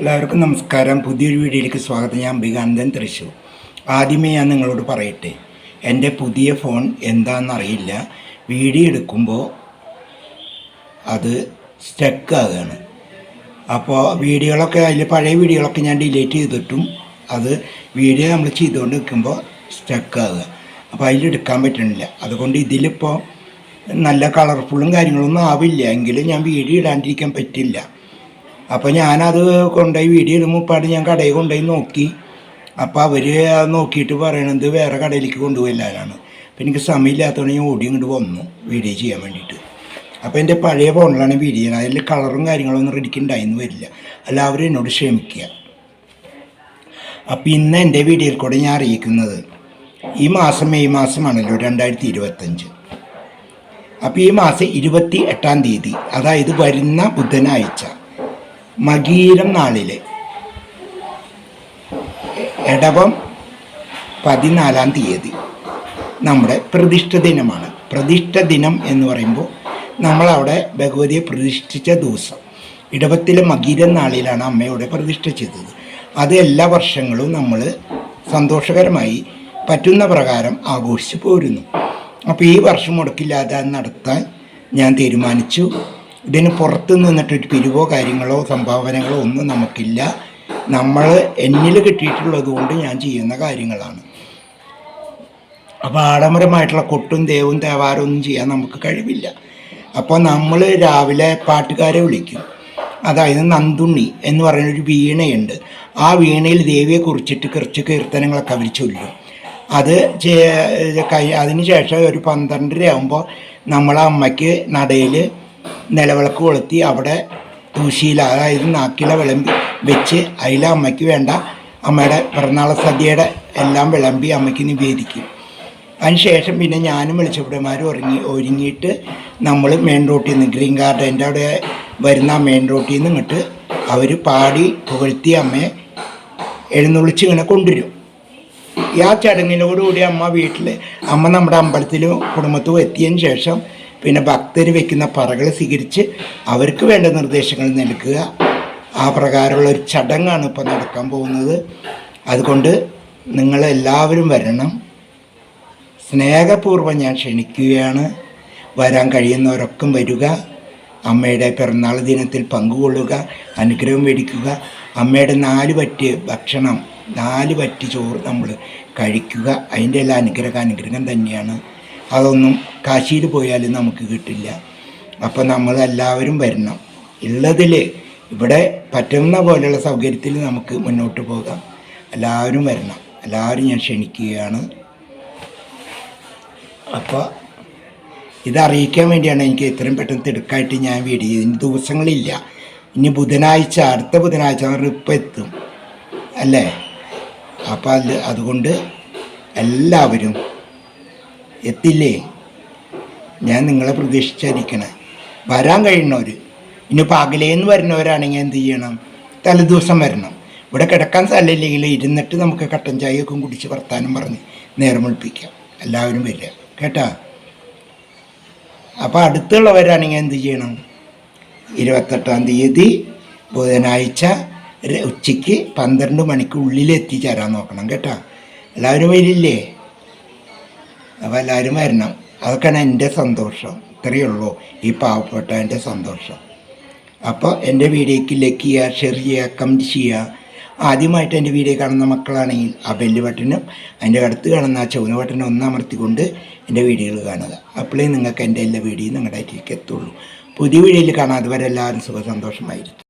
എല്ലാവർക്കും നമസ്കാരം. പുതിയൊരു വീഡിയോയിലേക്ക് സ്വാഗതം. ഞാൻ അംബികാനന്ദൻ തൃശൂർ. ആദ്യമേ ഞാൻ നിങ്ങളോട് പറയട്ടെ എന്റെ പുതിയ ഫോൺ എന്താണെന്നറിയില്ല. വീഡിയോ എടുക്കുമ്പോൾ അത് സ്റ്റക്ക് ആകുകയാണ് അപ്പോൾ വീഡിയോകളൊക്കെ അതിൽ പഴയ വീഡിയോകളൊക്കെ ഞാൻ ഡിലീറ്റ് ചെയ്തിട്ടും അത് വീഡിയോ നമ്മൾ ചെയ്തുകൊണ്ട് നിൽക്കുമ്പോൾ സ്റ്റക്ക് ആകുക. അപ്പോൾ അതിലെടുക്കാൻ പറ്റണില്ല അതുകൊണ്ട് ഇതിലിപ്പോൾ നല്ല കളർഫുള്ളും കാര്യങ്ങളൊന്നും ആവില്ല. എങ്കിലും ഞാൻ വീഡിയോ ഇടാണ്ടിരിക്കാൻ പറ്റില്ല. അപ്പോൾ ഞാനത് കൊണ്ടുപോയി വീഡിയോ ഇടുമ്പോൾ പാട് ഞാൻ കടയിൽ കൊണ്ടുപോയി നോക്കി. അപ്പോൾ അവർ നോക്കിയിട്ട് പറയണത് വേറെ കടയിലേക്ക് കൊണ്ടുപോയില്ലാനാണ് അപ്പോൾ എനിക്ക് സമയമില്ലാത്തതുകൊണ്ട് ഞാൻ ഓടി ഇങ്ങോട്ട് വന്നു വീഡിയോ ചെയ്യാൻ വേണ്ടിയിട്ട്. അപ്പോൾ എന്റെ പഴയ ഫോണിലാണ് വീഡിയോ അതിൽ കളറും കാര്യങ്ങളൊന്നും റെഡിക്ക് ഉണ്ടായിന്ന് വരില്ല. അവർ എന്നോട് ക്ഷമിക്കുക. അപ്പോൾ ഇന്ന് എന്റെ വീഡിയോയിൽ കൂടെ ഞാൻ അറിയിക്കുന്നത് ഈ മാസം മെയ് മാസമാണല്ലോ രണ്ടായിരത്തി ഇരുപത്തഞ്ച്. അപ്പോൾ ഈ മാസം ഇരുപത്തി എട്ടാം തീയതി അതായത് വരുന്ന ബുധനാഴ്ച. മകീരം നാളിലെ. എടവം പതിനാലാം തീയതി. നമ്മുടെ പ്രതിഷ്ഠ ദിനമാണ്. പ്രതിഷ്ഠ ദിനം എന്ന് പറയുമ്പോൾ നമ്മളവിടെ ഭഗവതിയെ പ്രതിഷ്ഠിച്ച ദിവസം. ഇടവത്തിലെ മകീരം നാളിലാണ് അമ്മയോടെ പ്രതിഷ്ഠ ചെയ്തത്. അത് എല്ലാ വർഷങ്ങളും നമ്മൾ സന്തോഷകരമായി പറ്റുന്ന പ്രകാരം ആഘോഷിച്ചു പോരുന്നു. അപ്പോൾ ഈ വർഷം മുടക്കില്ലാതെ നടത്താൻ ഞാൻ തീരുമാനിച്ചു. ഇതിന് പുറത്ത് നിന്നിട്ടൊരു പിരിവോ കാര്യങ്ങളോ സംഭാവനകളോ ഒന്നും നമുക്കില്ല. നമ്മൾ എന്നിൽ കിട്ടിയിട്ടുള്ളത് കൊണ്ട് ഞാൻ ചെയ്യുന്ന കാര്യങ്ങളാണ്. അപ്പോൾ ആഡംബരമായിട്ടുള്ള കൊട്ടും ദേവും തേവാരം ഒന്നും ചെയ്യാൻ നമുക്ക് കഴിവില്ല. അപ്പോൾ നമ്മൾ രാവിലെ പാട്ടുകാരെ വിളിക്കും. അതായത് നന്ദുണ്ണി എന്ന് പറയുന്നൊരു വീണയുണ്ട്. ആ വീണയിൽ ദേവിയെ കുറിച്ചിട്ട് കുറച്ച് കീർത്തനങ്ങളൊക്കെ അവർ ചൊല്ലും. അത് അതിന് ശേഷം ഒരു പന്ത്രണ്ടര ആകുമ്പോൾ നമ്മളെ അമ്മയ്ക്ക് നടയിൽ നിലവിളക്ക് കൊളുത്തി അവിടെ തൂശിയില അതായത് നാക്കില വിളമ്പി വെച്ച് അതിൽ അമ്മയ്ക്ക് വേണ്ട. അമ്മയുടെ പിറന്നാള സദ്യയുടെ എല്ലാം വിളമ്പി അമ്മയ്ക്ക് നിവേദിക്കും. അതിനുശേഷം പിന്നെ ഞാനും വെളിച്ചപ്പിടമാരും ഒരുങ്ങി ഒരുങ്ങിയിട്ട് നമ്മൾ മെയിൻ റോട്ടിൽ നിന്ന് ഗ്രീൻ ഗാർഡന്റെ അവിടെ വരുന്ന മെയിൻ റോട്ടിൽ നിന്ന് ഇങ്ങോട്ട് അവർ പാടി പുകഴ്ത്തി അമ്മയെ എഴുന്നള്ളിച്ച് ഇങ്ങനെ കൊണ്ടുവരും. ആ ചടങ്ങിനോടുകൂടി അമ്മ വീട്ടിൽ അമ്മ നമ്മുടെ അമ്പലത്തിലും കുടുംബത്തും എത്തിയതിന് ശേഷം പിന്നെ ഭക്തർ വെക്കുന്ന പറകൾ സ്വീകരിച്ച് അവർക്ക് വേണ്ട നിർദ്ദേശങ്ങൾ നൽകുക. ആ പ്രകാരമുള്ള ഒരു ചടങ്ങാണ് ഇപ്പോൾ നടക്കാൻ പോകുന്നത്. അതുകൊണ്ട് നിങ്ങളെല്ലാവരും വരണം. സ്നേഹപൂർവം ഞാൻ ക്ഷണിക്കുകയാണ്. വരാൻ കഴിയുന്നവരൊക്കെ വരിക. അമ്മയുടെ പിറന്നാൾ ദിനത്തിൽ പങ്കുകൊള്ളുക. അനുഗ്രഹം മേടിക്കുക. അമ്മയുടെ നാല് പറ്റ് ഭക്ഷണം നാല് പറ്റ് ചോറ് നമ്മൾ കഴിക്കുക. അതിന്റെ എല്ലാ അനുഗ്രഹ അനുഗ്രഹം തന്നെയാണ്. അതൊന്നും കാശിയിൽ പോയാലും നമുക്ക് കിട്ടില്ല. അപ്പോൾ നമ്മൾ എല്ലാവരും വരണം. ഉള്ളതിൽ ഇവിടെ പറ്റുന്ന പോലെയുള്ള സൗകര്യത്തിൽ നമുക്ക് മുന്നോട്ട് പോകാം. എല്ലാവരും വരണം. എല്ലാവരും ഞാൻ ക്ഷണിക്കുകയാണ്. അപ്പോൾ ഇതറിയിക്കാൻ വേണ്ടിയാണ് എനിക്ക് ഇത്രയും പെട്ടെന്ന് തിടുക്കായിട്ട് ഞാൻ വീഡിയോ. ഇനി ദിവസങ്ങളില്ല. ഇനി ബുധനാഴ്ച അടുത്ത ബുധനാഴ്ച ഇപ്പം എത്തും. അല്ലേ? അപ്പോൾ അത് അതുകൊണ്ട് എല്ലാവരും എത്തില്ലേ? ഞാൻ നിങ്ങളെ പ്രതീക്ഷിച്ചിരിക്കണേ. വരാൻ കഴിയണവർ ഇനിയിപ്പോൾ അകലേന്ന് വരുന്നവരാണെങ്കിൽ എന്ത് ചെയ്യണം? തലേദിവസം വരണം. ഇവിടെ കിടക്കാൻ സ്ഥലമില്ലെങ്കിൽ ഇരുന്നിട്ട് നമുക്ക് കട്ടൻ ചായയൊക്കെ കുടിച്ച് വർത്താനം പറഞ്ഞ് നേരം വെളുപ്പിക്കാം. എല്ലാവരും വരിക. കേട്ടാ? അപ്പോൾ അടുത്തുള്ളവരാണെങ്കിൽ എന്ത് ചെയ്യണം? ഇരുപത്തെട്ടാം തീയതി ബുധനാഴ്ച ഉച്ചയ്ക്ക് പന്ത്രണ്ട് മണിക്കുള്ളിൽ എത്തിച്ചേരാൻ നോക്കണം. കേട്ടാ? എല്ലാവരും വരില്ലേ? അപ്പോൾ എല്ലാവരും വരണം. അതൊക്കെയാണ് എന്റെ സന്തോഷം. ഇത്രയേ ഉള്ളൂ. ഈ പാവപ്പെട്ട എന്റെ സന്തോഷം. അപ്പോൾ എന്റെ വീഡിയോയ്ക്ക് ലൈക്ക് ചെയ്യുക ഷെയർ ചെയ്യുക കമന്റ് ചെയ്യുക. ആദ്യമായിട്ട് എന്റെ വീഡിയോ കാണുന്ന മക്കളാണെങ്കിൽ ആ ബെല്ല് ബട്ടനും അതിന്റെ അടുത്ത് കാണുന്ന ആ ചുവന്ന ബട്ടനും ഒന്നാമർത്തിക്കൊണ്ട് എന്റെ വീഡിയോകൾ കാണുക. അപ്പോഴേ നിങ്ങൾക്ക് എന്റെ എല്ലാ വീഡിയോയും നിങ്ങളുടെ അടുത്തേക്ക് എത്തുള്ളൂ. പുതിയ വീഡിയോയിൽ കാണാതെ വരെ എല്ലാവരും സുഖ സന്തോഷമായിരിക്കും.